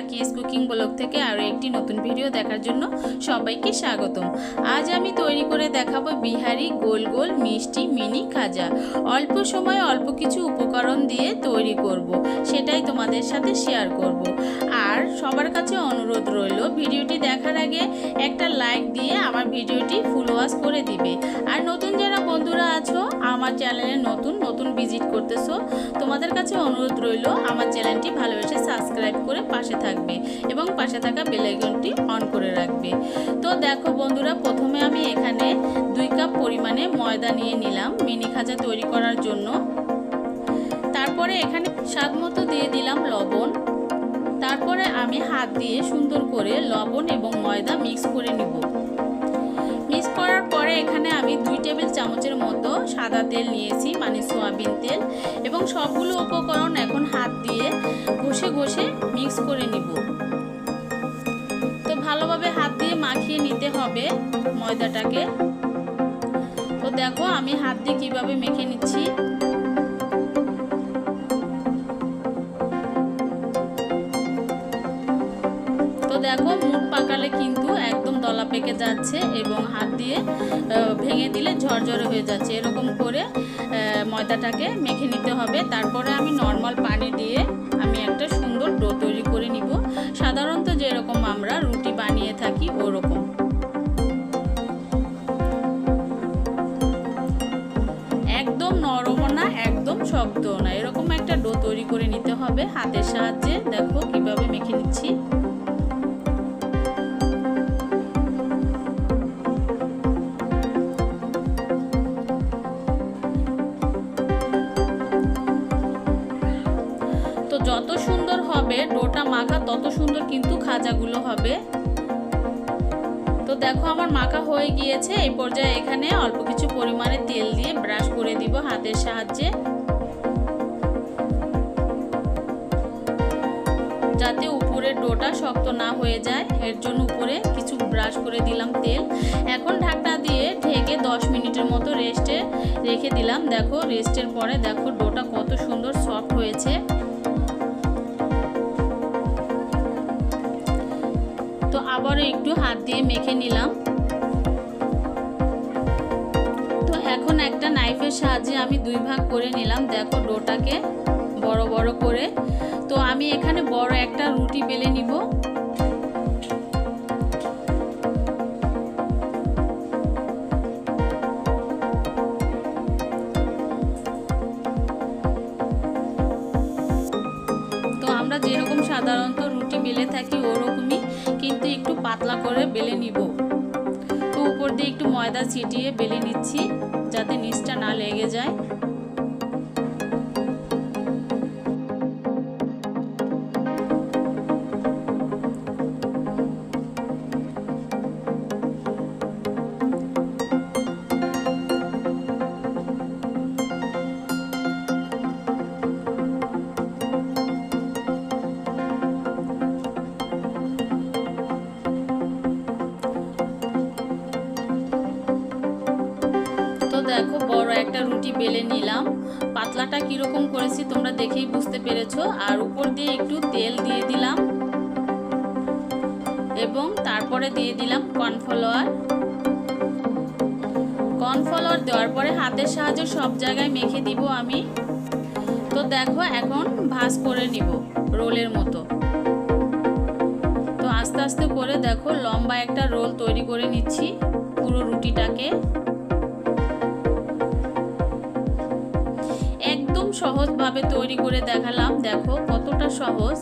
জাকিস cooking blog থেকে আরও একটি নতুন ভিডিও দেখার জন্য সবাইকে স্বাগতম আজ আমি তৈরি করে দেখাবো বিহারি গোল গোল মিষ্টি মিনি খাজা অল্প সময় অল্প কিছু উপকরণ দিয়ে তৈরি করব। সেটাই তোমাদের সাথে শেয়ার করব। আর সবার কাছে অনুরোধ রইল, ভিডিওটি দেখার আগে একটা লাইক দিয়ে আমার ভিডিওটি ফুল ওয়াশ করে দিবে আর নতুন যারা বন্ধুরা আছো, আমার চ্যানেলে নতুন নতুন ভিজিট করতেছো, তোমাদের কাছে অনুরোধ রইল, আমার চ্যানেলটি ভালোবেসে সাবস্ক্রাইব করে পাশে থাকবে এবং পাশে থাকা বেলাইকনটি অন করে রাখবে। তো দেখো বন্ধুরা, প্রথমে আমি এখানে দুই কাপ পরিমাণে ময়দা নিয়ে নিলাম মিনি খাজা তৈরি করার জন্য। তারপরে এখানে স্বাদ মতো দিয়ে দিলাম লবণ। তারপরে আমি হাত দিয়ে সুন্দর করে লবণ এবং ময়দা মিক্স করে নিব। করার এখানে আমি দুই টেবিল চামচের মতো সাদা তেল নিয়েছি মানে সোয়াবিন তেল, এবং সবগুলো উপকরণ এখন হাত দিয়ে ঘষে ঘষে মিক্স করে নিব। তো ভালোভাবে হাত দিয়ে মাখিয়ে নিতে হবে ময়দাটাকে। তো দেখো আমি হাত দিয়ে কীভাবে মেখে নিচ্ছি। দেখো, মুখ পাকালে কিন্তু একদম দলা পেকে যাচ্ছে এবং হাত দিয়ে ভেঙে দিলে ঝরঝরে হয়ে যাচ্ছে। এরকম করে ময়দাটাকে মেখে নিতে হবে। তারপরে আমি নর্মাল পানি দিয়ে আমি একটা সুন্দর ডো তৈরি করে নিব। সাধারণত যেরকম আমরা রুটি বানিয়ে থাকি, ওরকম। একদম নরমও না, একদম শক্তও না। এরকম একটা ডো তৈরি করে নিতে হবে হাতের সাহায্যে। দেখো কীভাবে মেখে নিচ্ছি। তত সুন্দর কিন্তু খাজাগুলো হবে। তো দেখো আমার মাখা হয়ে গিয়েছে, এই পর্যায়ে এখানে অল্প কিছু পরিমাণে তেল দিয়ে ব্রাশ করে দিব হাতের সাহায্যে। যাতে উপরের ডোটা শক্ত না হয়ে যায়, এর জন্য উপরে কিছু ব্রাশ করে দিলাম তেল। এখন ঢাকনা দিয়ে ঢেকে 10 মিনিটের মতো রেস্টে রেখে দিলাম। দেখো, রেস্টের পরে দেখো ডোটা কত সুন্দর সফট হয়েছে। আবারও একটু হাত দিয়ে মেখে নিলাম। তো এখন একটা নাইফের সাহায্যে আমি দুই ভাগ করে নিলাম, দেখো ডোটাকে বড় বড় করে। তো আমি এখানে বড় একটা রুটি বেলে নিব। তো আমরা যেরকম সাধারণত রুটি বেলে থাকি একটু পাতলা করে বেলে নিব। তো উপর দিয়ে একটু ময়দা ছিটিয়ে বেলে নিচ্ছি, যাতে নিচটা না লেগে যায়। রুটি বেলে নিলাম। পাতলাটা কীরকম করেছি তোমরা দেখেই বুঝতে পেরেছ। আর উপর দিয়ে একটু তেল দিয়ে দিলাম। এবং তারপরে দিয়ে দিলাম কর্নফ্লাওয়ার। কর্নফ্লাওয়ার দেওয়ার পরে হাতের সাহায্যে সব জায়গায় মেখে দিব আমি। তো দেখো এখন ভাজ করে নিব রোলের মতো। তো আস্তে আস্তে করে দেখো লম্বা একটা রোল তৈরি করে নিচ্ছি পুরো রুটিটাকে। সহজভাবে তৈরি করে দেখালাম। দেখো কতটা সহজ।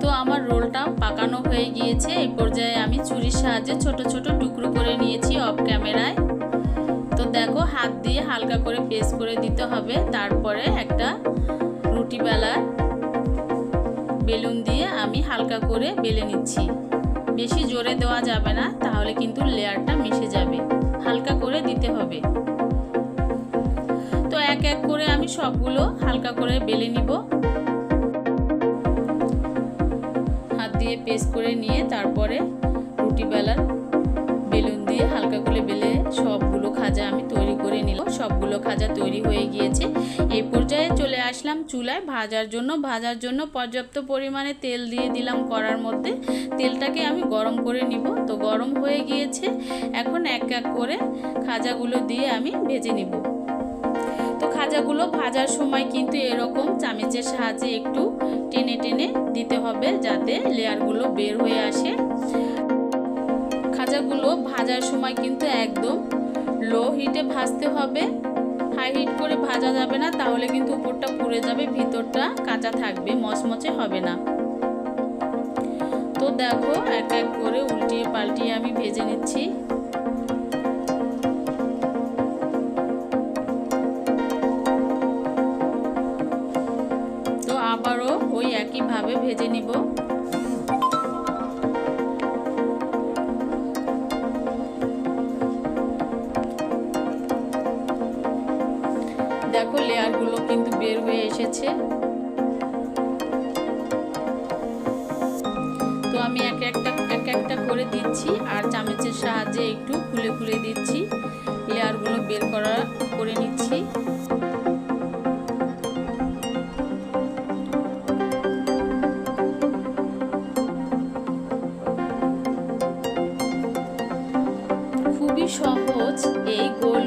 তো আমার রোলটা পাকানো হয়ে গিয়েছে। এই পর্যায়ে আমি ছুরির সাহায্যে ছোট ছোট টুকরো করে নিয়েছি অফ ক্যামেরায়। তো দেখো হাত দিয়ে হালকা করে পেস্ট করে দিতে হবে। তারপরে একটা রুটি বেলার বেলুন দিয়ে আমি হালকা করে বেলে নিচ্ছি। বেশি জোরে দেওয়া যাবে না, তাহলে কিন্তু লেয়ারটা মিশে যাবে। সবগুলো হালকা করে বেলে নিব। হাত দিয়ে পেস্ট করে নিয়ে তারপরে রুটি বেলার বেলুন দিয়ে হালকা করে বেলে সবগুলো খাজা আমি তৈরি করে নিলাম। সবগুলো খাজা তৈরি হয়ে গিয়েছে। এই পর্যায়ে চলে আসলাম চুলায় ভাজার জন্য। ভাজার জন্য পর্যাপ্ত পরিমাণে তেল দিয়ে দিলাম করার মধ্যে। তেলটাকে আমি গরম করে নিব। তো গরম হয়ে গিয়েছে। এখন এক এক করে খাজাগুলো দিয়ে আমি ভেজে নিব। তো খাজাগুলো ভাজার সময় কিন্তু এরকম চামচের সাহায্যে একটু টেনে টেনে দিতে হবে যাতে লেয়ারগুলো বের হয়ে আসে। খাজাগুলো ভাজার সময় কিন্তু একদম লো হিটে ভাজতে হবে। হাই হিট করে ভাজা যাবে না, তাহলে কিন্তু উপরটা পুড়ে যাবে, ভিতরটা কাঁচা থাকবে, মচমচে হবে না। তো দেখো, এক এক করে উল্টিয়ে পাল্টিয়ে আমি ভেজে নিচ্ছি। ভেজে নিব। দেখো লেয়ারগুলো কিন্তু বের হয়ে এসেছে। তো আমি এক একটা এক একটা করে দিচ্ছি আর চামচের সাহায্যে একটু খুলে খুলে দিচ্ছি। লেয়ারগুলো বের করা, করে নিচ্ছি।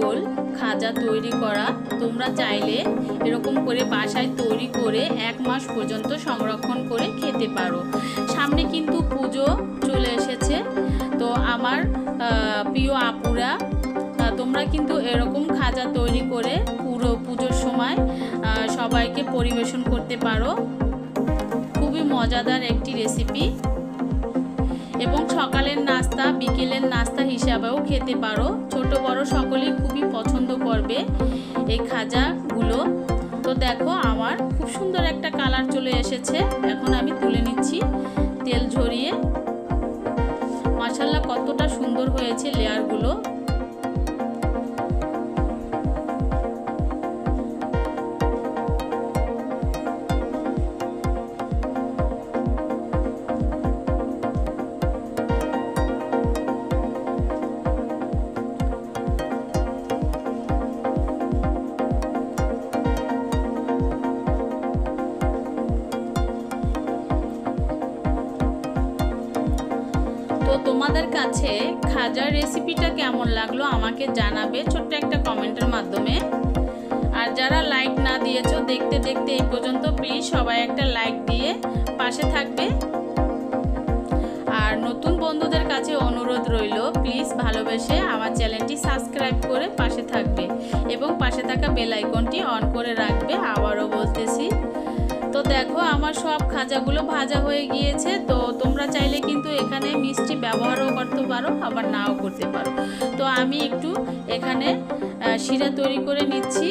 গোল খাজা তৈরি করা, তোমরা চাইলে এরকম করে বাসায় তৈরি করে এক মাস পর্যন্ত সংরক্ষণ করে খেতে পারো। সামনে কিন্তু পুজো চলে এসেছে। তো আমার প্রিয় আপুরা তোমরা কিন্তু এরকম খাজা তৈরি করে পুরো পুজোর সময় সবাইকে পরিবেশন করতে পারো। খুবই মজাদার একটি রেসিপি এবং সকালের নাস্তা, বিকেলের নাস্তা হিসাবেও খেতে পারো। ছোট বড় সকলেই খুবই পছন্দ করবে এই খাজাগুলো। তো দেখো, আমার খুব সুন্দর একটা কালার চলে এসেছে। এখন আমি তুলে নিচ্ছি তেল ঝরিয়ে। মাসাল্লা কতটা সুন্দর হয়েছে লেয়ারগুলো তো তোমাদের কাছে খাজার রেসিপিটা কেমন লাগল আমাকে জানাবে ছোট্ট একটা কমেন্টের মাধ্যমে। আর যারা লাইক না দিয়েছ, দেখতে দেখতে এই পর্যন্ত প্লিজ সবাই একটা লাইক দিয়ে পাশে থাকবে। আর নতুন বন্ধুদের কাছে অনুরোধ রইল প্লিজ ভালোবেসে আমার চ্যানেলটি সাবস্ক্রাইব করে পাশে থাকবে এবং পাশে থাকা বেল আইকনটি অন করে রাখবে, আবারও বলতেছি। তো দেখো, আমার সব খাজাগুলো ভাজা হয়ে গিয়েছে, তো তোমরা চাইলে কিন্তু ব্যবহারও করতে পারো আবার নাও করতে পারো। তো আমি একটু এখানে শিরা তৈরি করে নিচ্ছি।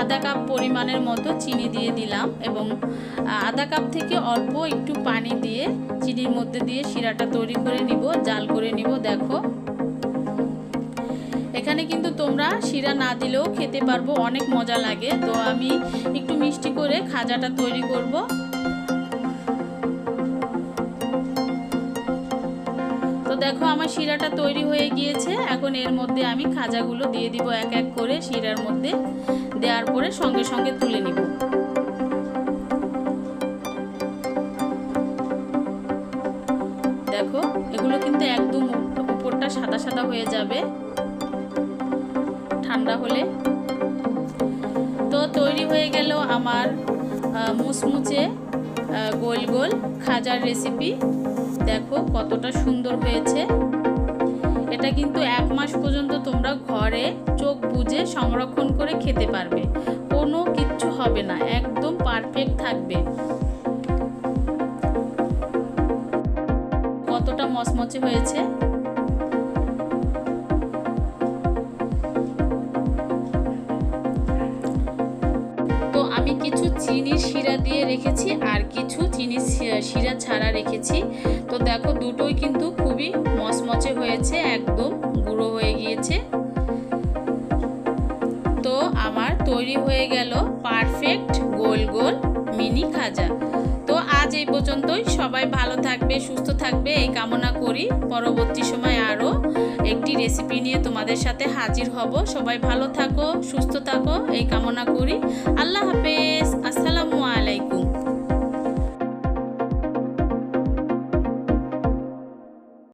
আধা কাপ পরিমাণের মতো চিনি দিয়ে দিলাম এবং আধা কাপ থেকে অল্প একটু পানি দিয়ে, চিনির মধ্যে দিয়ে শিরাটা তৈরি করে নিব, জাল করে নিব, দেখো। এখানে কিন্তু তোমরা শিরা না দিলেও খেতে পারব, অনেক মজা লাগে। তো আমি একটু মিষ্টি করে খাজাটা তৈরি করব। দেখো, আমার শিরাটা তৈরি হয়ে গিয়েছে। এখন এর মধ্যে আমি খাজাগুলো দিয়ে দিব এক এক করে শিরার মধ্যে। দেওয়ার পরে সঙ্গে সঙ্গে তুলে নিব। দেখো, এগুলো কিন্তু একদম উপরটা সাদা সাদা হয়ে যাবে। ঠান্ডা হলে। তো তৈরি হয়ে গেল আমার মুচমুচে গোল গোল খাজার রেসিপি দেখো কতটা সুন্দর হয়েছে। এটা কিন্তু এক মাস পর্যন্ত তোমরা ঘরে চোখ বুঝে সংরক্ষণ করে খেতে পারবে। কোনো কিচ্ছু হবে না, একদম পারফেক্ট থাকবে। কতটা মচমচে হয়েছে। কিছু চিনির শিরা দিয়ে রেখেছি আর কিছু চিনির শিরা ছাড়া রেখেছি। তো দেখো দুটোই কিন্তু খুবই মচমচে হয়েছে, একদম গুঁড়ো হয়ে গিয়েছে। তো আমার তৈরি হয়ে গেল পারফেক্ট গোল গোল মিনি খাজা। তো আজ এই পর্যন্তই। সবাই ভালো থাকবে, সুস্থ থাকবে, এই কামনা করি। পরবর্তী সময় আরও একটি রেসিপি নিয়ে তোমাদের সাথে হাজির হব। সবাই ভালো থাকো, সুস্থ থাকো, এই কামনা করি। আল্লাহ হাফেজ। আসসালাম